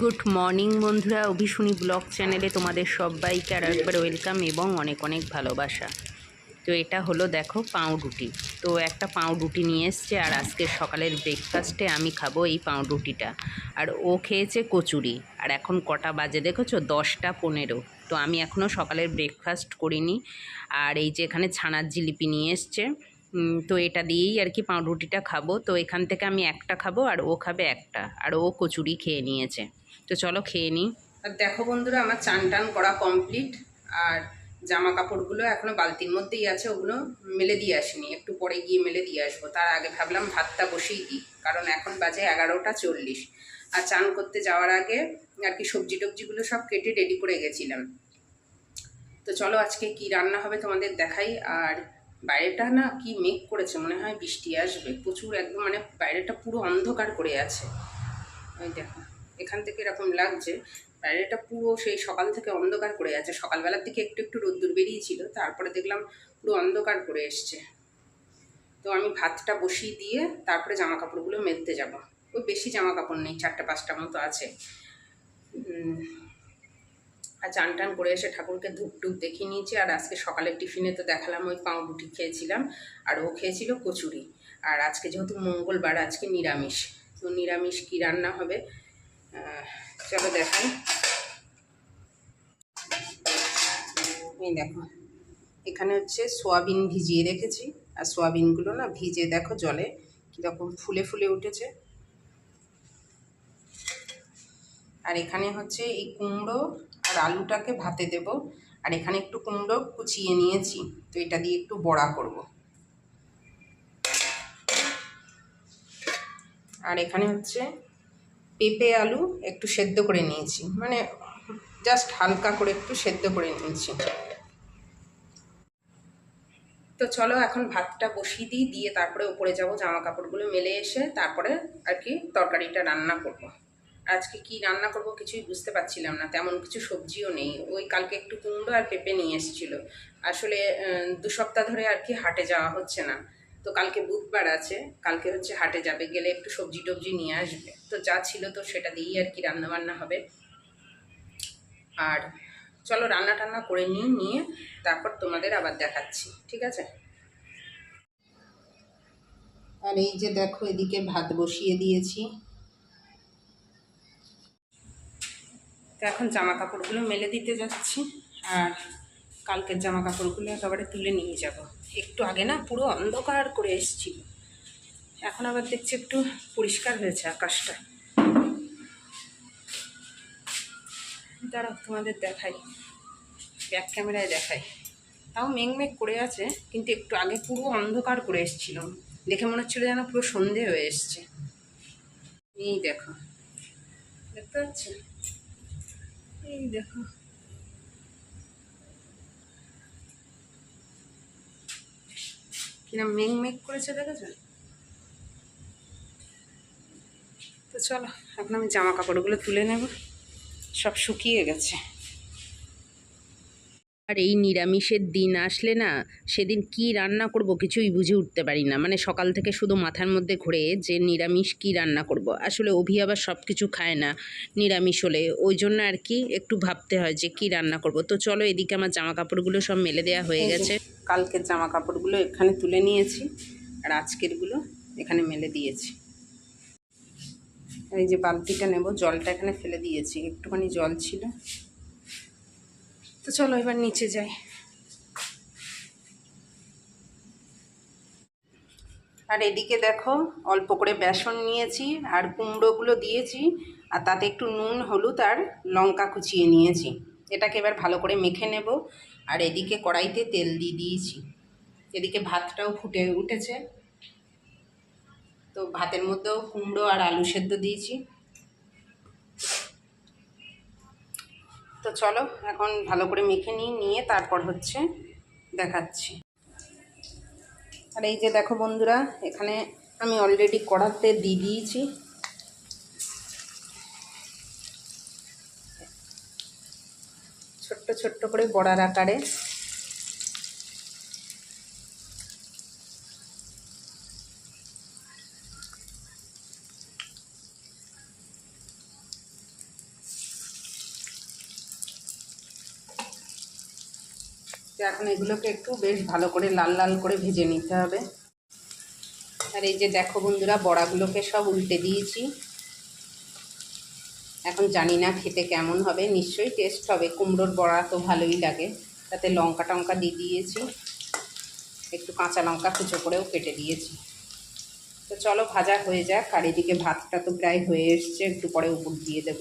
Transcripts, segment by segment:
Good morning বন্ধুরা, অভিশুনি blog চ্যানেলে তোমাদের সবাইকে আর একবার ওয়েলকাম এবং অনেক অনেক ভালোবাসা। তো এটা হলো দেখো পাউরুটি। তো একটা পাউরুটি নিয়ে এসছে আর আজকে সকালের ব্রেকফাস্টে আমি খাব এই পাউরুটিটা। আর ও খেয়েছে কচুরি। আর এখন কটা বাজে দেখেছ? দশটা পনেরো। তো আমি এখনও সকালের ব্রেকফাস্ট করিনি। আর এই যে এখানে ছানার জিলিপি নিয়ে এসছে। তো এটা দিয়েই আর কি পাউরুটিটা খাব। তো এখান থেকে আমি একটা খাব আর ও খাবে একটা। আর ও কচুরি খেয়ে নিয়েছে। তো চলো খেয়ে নিই। আর দেখো বন্ধুরা, আমার চান টান করা কমপ্লিট আর জামা কাপড়গুলো এখনও বালতির মধ্যেই আছে, ওগুলো মেলে দিয়ে আসিনি। একটু পরে গিয়ে মেলে দিয়ে আসব। তার আগে ভাবলাম ভাতটা বসেই দিই, কারণ এখন বাজে এগারোটা চল্লিশ। আর চান করতে যাওয়ার আগে আর কি সবজি টবজিগুলো সব কেটে রেডি করে গেছিলাম। তো চলো আজকে কি রান্না হবে তোমাদের দেখাই। আর বাইরেটা না কি মেঘ করেছে, মনে হয় বৃষ্টি আসবে। প্রচুর একদম মানে বাইরেটা পুরো অন্ধকার করে আছে। ওই দেখো, এখান থেকে এরকম লাগছে। বাইরেটা পুরো সেই সকাল থেকে অন্ধকার করে আছে। সকালবেলার দিকে একটু একটু রোদ্দুর বেরিয়েছিল, তারপরে দেখলাম পুরো অন্ধকার করে এসছে। তো আমি ভাতটা বসিয়ে দিয়ে তারপরে জামা কাপড়গুলো মেলতে যাব। ওই বেশি জামা কাপড় নেই, চারটে পাঁচটা মতো আছে। আর চান টান করে এসে ঠাকুরকে ধূপ টুপ দেখিয়ে নিয়েছি। আর আজকে সকালের টিফিনে তো দেখালাম, ওই পাউরুটি খেয়েছিলাম। আর ও খেয়েছিল কচুরি। আর আজকে যেহেতু মঙ্গলবার, আজকে নিরামিষ। তো নিরামিষ কী রান্না হবে? চলো দেখাই। এই দেখো, এখানে হচ্ছে সোয়াবিন ভিজিয়ে রেখেছি। আর সোয়াবিনগুলো না ভিজে দেখো জলে, কীরকম ফুলে ফুলে উঠেছে। আর এখানে হচ্ছে এই কুমড়ো আর আলুটাকে ভাতে দেব। আর এখানে একটু কুমড়ো কুচিয়ে নিয়েছি, তো এটা দিয়ে একটু বড়া করব। আর এখানে হচ্ছে পেঁপে আলু একটু সেদ্ধ করে নিয়েছি মানে জাস্ট হালকা করে একটু সেদ্ধ করে নিয়েছি। তো চলো এখন ভাতটা বসিয়ে দিই, দিয়ে তারপরে উপরে যাব জামা কাপড়গুলো মেলে এসে তারপরে আর কি তরকারিটা রান্না করব। আজকে কি রান্না করব কিছুই বুঝতে পারছিলাম না, তেমন কিছু সবজিও নেই। ওই কালকে একটু কুমড়ো আর পেঁপে নিয়ে এসেছিল। আসলে দু সপ্তাহ ধরে আর কি হাটে যাওয়া হচ্ছে না। তো কালকে বুধবার আছে, কালকে হচ্ছে হাটে যাবে, গেলে একটু সবজি টবজি নিয়ে আসবে। তো যা ছিল তো সেটা দিয়েই আর কি রান্না বান্না হবে। আর চলো রান্না টান্না করে নিয়ে নিয়ে তারপর তোমাদের আবার দেখাচ্ছি, ঠিক আছে? আর এই যে দেখো, এদিকে ভাত বসিয়ে দিয়েছি। এখন জামা কাপড়গুলো মেলে দিতে যাচ্ছি আর কালকের জামা কাপড়গুলো একেবারে তুলে নিয়ে যাব। একটু আগে না পুরো অন্ধকার করে এসেছিল এখন আবার দেখছি একটু পরিষ্কার হয়েছে আকাশটা। দাঁড়াও, তোমাদের দেখাই। ব্যাক ক্যামেরায় দেখাই। তাও মেঘ মেঘ করে আছে, কিন্তু একটু আগে পুরো অন্ধকার করে এসেছিল। দেখে মনে হচ্ছিল যেন পুরো সন্ধে হয়ে এসছে। এই দেখো, দেখতে পাচ্ছ? এই দেখো। কিরম মেঘ মেঘ করেছে দেখেছ? তো চলো, এখন আমি জামা কাপড়গুলো তুলে নেব। সব শুকিয়ে গেছে। আর এই নিরামিষের দিন আসলে না সেদিন কি রান্না করব কিছুই বুঝে উঠতে পারি না। মানে সকাল থেকে শুধু মাথার মধ্যে ঘুরে যে নিরামিষ কি রান্না করব। আসলে অভি আবার সব কিছু খায় না নিরামিষ হলে। ওই জন্য আর কি একটু ভাবতে হয় যে কি রান্না করব। তো চলো এদিকে আমার জামা কাপড়গুলো সব মেলে দেওয়া হয়ে গেছে। কালকের জামা কাপড়গুলো এখানে তুলে নিয়েছি আর আজকেরগুলো এখানে মেলে দিয়েছি। এই যে বালতিটা নেব জলটা এখানে ফেলে দিয়েছি। একটুখানি জল ছিল। তো চলো এবার নিচে যাই। আর এদিকে দেখো, অল্প করে বেসন নিয়েছি, আর কুমড়োগুলো দিয়েছি, আর তাতে একটু নুন, হলুদ আর লঙ্কা কুচিয়ে নিয়েছি। এটাকে এবার ভালো করে মেখে নেব। আর এদিকে কড়াইতে তেল দিয়ে দিয়েছি। এদিকে ভাতটাও ফুটে উঠেছে। তো ভাতের মধ্যেও কুমড়ো আর আলু সেদ্ধ দিয়েছি। তো চলো, এখন ভালো করে মেখে নিই, নিয়ে তারপর হচ্ছে দেখাচ্ছি। আর এই যে দেখো বন্ধুরা, এখানে আমি অলরেডি কড়াতে দিয়ে দিয়েছি। ছোট্ট ছোট্ট করে বড়ার আকারে। তো এখন এগুলোকে একটু বেশ ভালো করে লাল লাল করে ভেজে নিতে হবে। আর এই যে দেখো বন্ধুরা, বড়াগুলোকে সব উল্টে দিয়েছি। এখন জানি না খেতে কেমন হবে, নিশ্চয়ই টেস্ট হবে। কুমড়োর বড়া তো ভালোই লাগে, তাতে লঙ্কা টঙ্কা দিয়ে দিয়েছি। একটু কাঁচা লঙ্কা কুচো করেও কেটে দিয়েছি। তো চলো ভাজা হয়ে যাক, আর এদিকে ভাতটা তো প্রায় হয়ে এসছে, একটু পরে উপর দিয়ে দেব।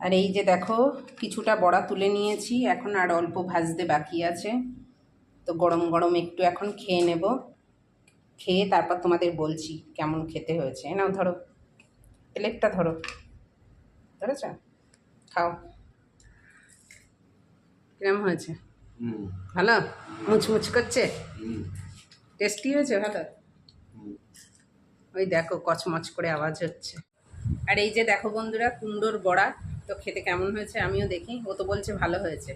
আর এই যে দেখো কিছুটা বড়া তুলে নিয়েছি এখন আর অল্প ভাজতে বাকি আছে। তো গরম গরম একটু এখন খেয়ে নেব। খেয়ে তারপর তোমাদের বলছি কেমন খেতে হয়েছে। নাও ধরো প্লেটটা ধরো। ধরেছ? খাও। কিরম হয়েছে? ভালো? মুচমুচ করছে? টেস্টি হয়েছে? ভালো? ওই দেখো কচমচ করে আওয়াজ হচ্ছে। আর এই যে দেখো বন্ধুরা কুমড়োর বড়া। তো খেতে কেমন হয়েছে আমিও দেখি। ও তো বলছে ভালো হয়েছে।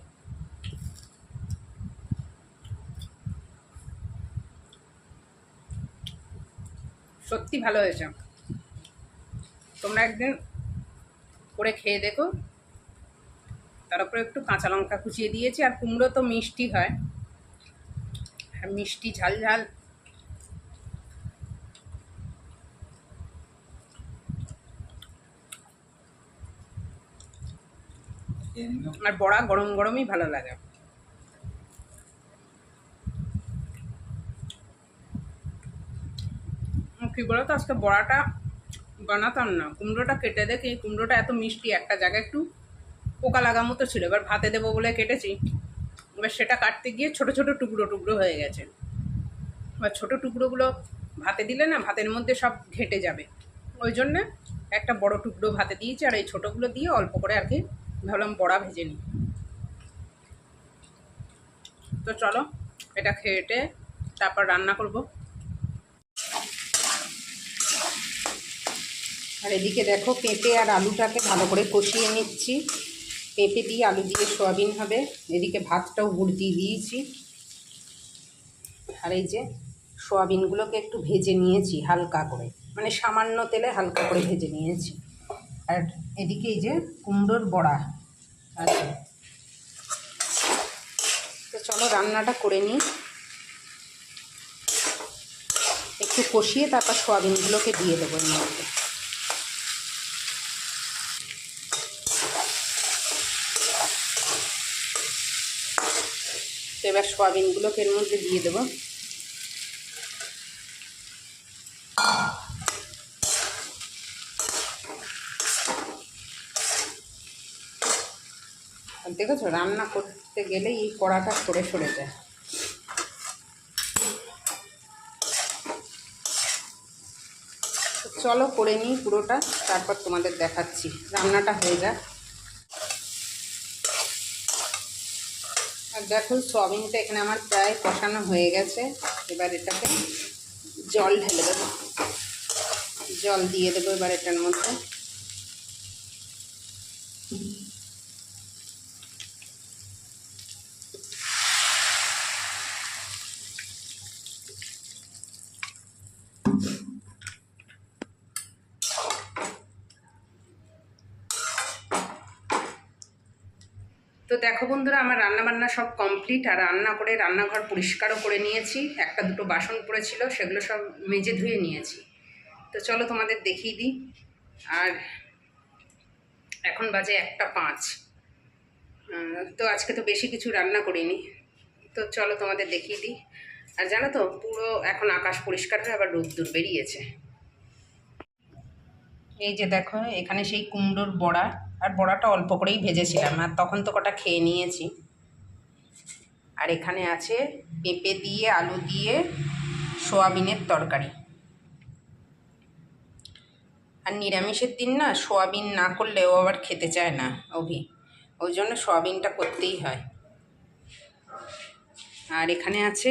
সত্যি ভালো হয়েছে। তোমরা একদিন করে খেয়ে দেখো। তার উপরে একটু কাঁচা লঙ্কা কুচিয়ে দিয়েছি, আর কুমড়ো তো মিষ্টি হয়। আর মিষ্টি ঝাল ঝাল। আর বড়া গরম গরমই ভালো লাগে। কি বলতো, আজকে বড়াটা বানাতাম না। কুমড়োটা কেটে দেখি, কুমড়োটা এত মিষ্টি, একটা জায়গায় একটু পোকা লাগা মতো ছিল। এবার ভাতে দেবো বলে কেটেছি। এবার সেটা কাটতে গিয়ে ছোট ছোট টুকরো টুকরো হয়ে গেছে। এবার ছোটো টুকরোগুলো ভাতে দিলে না, ভাতের মধ্যে সব ঘেটে যাবে। ওই জন্যে একটা বড় টুকরো ভাতে দিয়েছি, আর এই ছোটোগুলো দিয়ে অল্প করে আর কি ভাবলাম বড়া ভেজে নিই। তো চলো, এটা খেটে তারপর রান্না করব। আর এদিকে দেখো, পেঁপে আর আলুটাকে ভালো করে কষিয়ে নিচ্ছি। পেঁপে দিয়ে আলু দিয়ে সোয়াবিন হবে। এদিকে ভাতটাও গুড় দিয়ে দিয়েছি। আর এই যে সোয়াবিনগুলোকে একটু ভেজে নিয়েছি হালকা করে। মানে সামান্য তেলে হালকা করে ভেজে নিয়েছি। আর এদিকে এই যে কুমড়োর বড়া আছে। তো চলো রান্নাটা করে নিই। একটু কষিয়ে তারপর সোয়াবিনগুলোকে দিয়ে দেবো এর মধ্যে। এবার সোয়াবিনগুলোকে এর মধ্যে দিয়ে দেবো। দেখেছ? রান্না করতে গেলে এই কড়াটা সরে সরে যায়। চলো করে নিই পুরোটা, তারপর তোমাদের দেখাচ্ছি। রান্নাটা হয়ে যাক। আর দেখো, সোয়াবিনটা এখানে আমার প্রায় কষানো হয়ে গেছে। এবার এটাকে জল ঢেলে দেবো। জল দিয়ে দেবো এবার এটার মধ্যে। তো দেখো বন্ধুরা, আমার রান্না বান্না সব কমপ্লিট আর রান্না করে, রান্নাঘর পরিষ্কারও করে নিয়েছি। একটা দুটো বাসন পড়েছিল, সেগুলো সব মেজে ধুয়ে নিয়েছি। তো চলো তোমাদের দেখিয়ে দিই। আর এখন বাজে একটা পাঁচ। তো আজকে তো বেশি কিছু রান্না করিনি। তো চলো তোমাদের দেখিয়ে দিই। আর জানো তো, পুরো এখন আকাশ পরিষ্কার হয়ে আবার রোদ্দুর বেরিয়েছে। এই যে দেখো, এখানে সেই কুমড়োর বড়া, আর বড়াটা অল্প করেই ভেজেছিলাম, আর তখন তো কটা খেয়ে নিয়েছি। আর এখানে আছে পেঁপে দিয়ে, আলু দিয়ে, সোয়াবিনের তরকারি। আর নিরামিষের দিন না, সোয়াবিন না করলে ও আবার খেতে চায় না, অভি। ওই জন্য সোয়াবিনটা করতেই হয়। আর এখানে আছে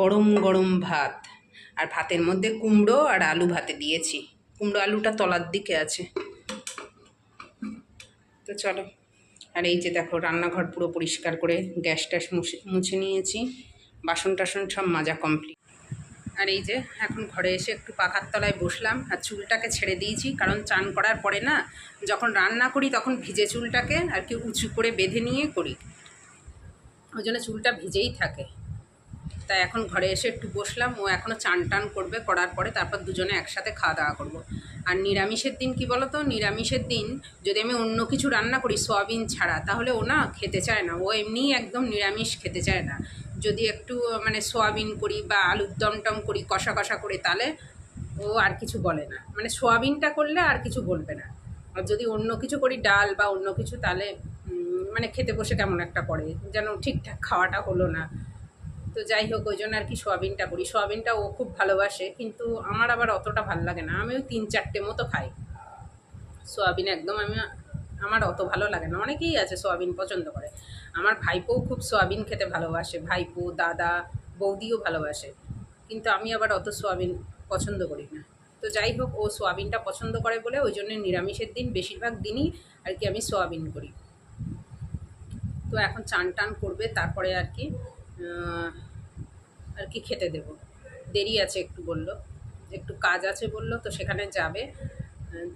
গরম গরম ভাত। আর ভাতের মধ্যে কুমড়ো আর আলু ভাতে দিয়েছি। কুমড়ো আলুটা তলার দিকে আছে। তো চলো। আর এই যে দেখো, রান্নাঘর পুরো পরিষ্কার করে গ্যাস ট্যাস মুছে মুছে নিয়েছি। বাসন টাসন সব মাজা কমপ্লিট আর এই যে এখন ঘরে এসে একটু পাখার তলায় বসলাম। আর চুলটাকে ছেড়ে দিয়েছি, কারণ চান করার পরে না, যখন রান্না করি তখন ভিজে চুলটাকে আর কি উঁচু করে বেঁধে নিয়ে করি। ওই জন্য চুলটা ভিজেই থাকে। তাই এখন ঘরে এসে একটু বসলাম, ও এখনও চান টান করবে, করার পরে তারপর দুজনে একসাথে খাওয়া দাওয়া করব। আর নিরামিষের দিন কি বলো তো নিরামিষের দিন যদি আমি অন্য কিছু রান্না করি, সয়াবিন ছাড়া, তাহলে ও না খেতে চায় না। ও এমনিই একদম নিরামিষ খেতে চায় না। যদি একটু মানে সোয়াবিন করি বা আলুর দম টম করি, কষা কষা করে, তাহলে ও আর কিছু বলে না। মানে সোয়াবিনটা করলে আর কিছু বলবে না। আর যদি অন্য কিছু করি, ডাল বা অন্য কিছু, তাহলে মানে খেতে বসে কেমন একটা করে, যেন ঠিকঠাক খাওয়াটা হলো না। তো যাই হোক, ওই জন্য আর কি সোয়াবিনটা করি। সোয়াবিনটা ও খুব ভালোবাসে, কিন্তু আমার আবার অতটা ভালো লাগে না। আমি ওই তিন চারটে মতো খাই। সোয়াবিন একদম আমি, আমার অত ভালো লাগে না। অনেকেই আছে সোয়াবিন পছন্দ করে। আমার ভাইপোও খুব সোয়াবিন খেতে ভালোবাসে। ভাইপো, দাদা, বৌদিও ভালোবাসে। কিন্তু আমি আবার অত সোয়াবিন পছন্দ করি না। তো যাই হোক, ও সোয়াবিনটা পছন্দ করে বলে ওই জন্য নিরামিষের দিন বেশিরভাগ দিনই আর কি আমি সোয়াবিন করি। তো এখন চান টান করবে, তারপরে আর কি আর কি খেতে দেব। দেরি আছে একটু বলল, একটু কাজ আছে বলল, তো সেখানে যাবে,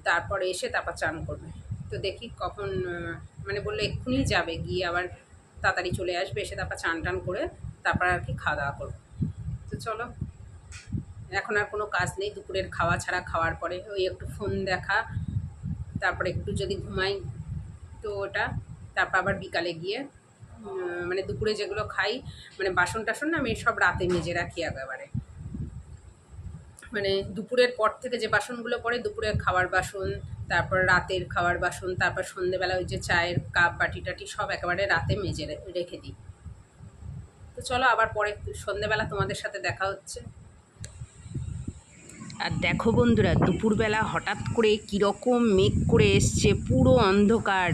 তারপরে এসে তারপর চান করবে। তো দেখি কখন মানে বলল এক্ষুনি যাবে, গিয়ে আবার তাড়াতাড়ি চলে আসবে, এসে তারপর চান টান করে তারপর আর কি খাওয়া দাওয়া করব। তো চলো, এখন আর কোনো কাজ নেই, দুপুরের খাওয়া ছাড়া খাওয়ার পরে, ওই একটু ফোন দেখা, তারপরে একটু যদি ঘুমাই, তো ওটা তারপর আবার বিকালে গিয়ে মানে দুপুরে যেগুলো খাই মানে বাসন টাসন না আমি সব রাতে মেজে রাখি একেবারে। মানে দুপুরের পর থেকে যে বাসনগুলো পড়ে দুপুরের খাওয়ার বাসন, তারপর রাতের খাওয়ার বাসন, তারপর সন্ধেবেলা ওই যে চায়ের কাপ, বাটি টাটি সব একেবারে রাতে মেজে রেখে দিই। তো চলো আবার পরে, সন্ধেবেলা তোমাদের সাথে দেখা হচ্ছে। আর দেখো বন্ধুরা, দুপুরবেলা হঠাৎ করে কীরকম মেঘ করে এসছে, পুরো অন্ধকার।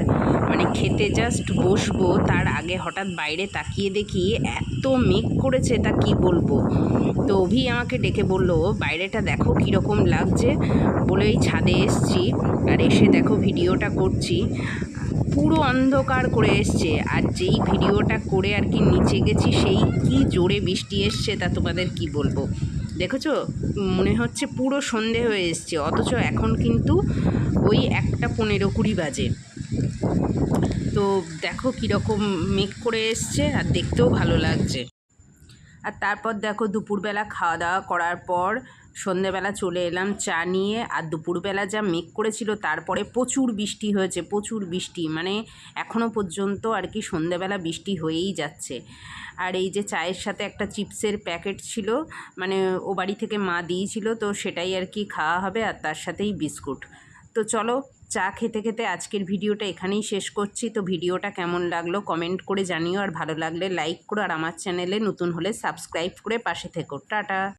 মানে খেতে জাস্ট বসবো, তার আগে হঠাৎ বাইরে তাকিয়ে দেখি এত মেঘ করেছে, তা কি বলব? তো অভি আমাকে ডেকে বলল, বাইরেটা দেখো কীরকম লাগছে? বলে এই ছাদে এসছি আর এসে দেখো ভিডিওটা করছি। পুরো অন্ধকার করে এসছে আর যেই ভিডিওটা করে আর কি নিচে গেছি, সেই কি জোরে বৃষ্টি এসছে, তা তোমাদের কি বলব? দেখেছ? মনে হচ্ছে পুরো সন্ধে হয়ে এসছে। অথচ এখন কিন্তু ওই একটা পনেরো কুড়ি বাজে। তো দেখো কীরকম মেক করে এসছে আর দেখতেও ভালো লাগছে। আর তারপর দেখো দুপুরবেলা খাওয়া দাওয়া করার পর সন্ধেবেলা চলে এলাম, চা নিয়ে আর দুপুরবেলা যা মেঘ করেছিল তারপরে প্রচুর বৃষ্টি হয়েছে, প্রচুর বৃষ্টি। মানে এখনও পর্যন্ত আর কি সন্ধেবেলা বৃষ্টি হয়েই যাচ্ছে। আর এই যে চায়ের সাথে একটা চিপসের প্যাকেট ছিল মানে ও বাড়ি থেকে মা দিয়েছিল, তো সেটাই আর কি খাওয়া হবে আর তার সাথেই বিস্কুট। তো চলো চা খেতে খেতে আজকের ভিডিওটা এখানেই শেষ করছি। তো ভিডিওটা কেমন লাগল কমেন্ট করে জানিও, আর ভালো লাগলে লাইক করো, আর আমার চ্যানেলে নতুন হলে সাবস্ক্রাইব করে পাশে থেকো। টাটা।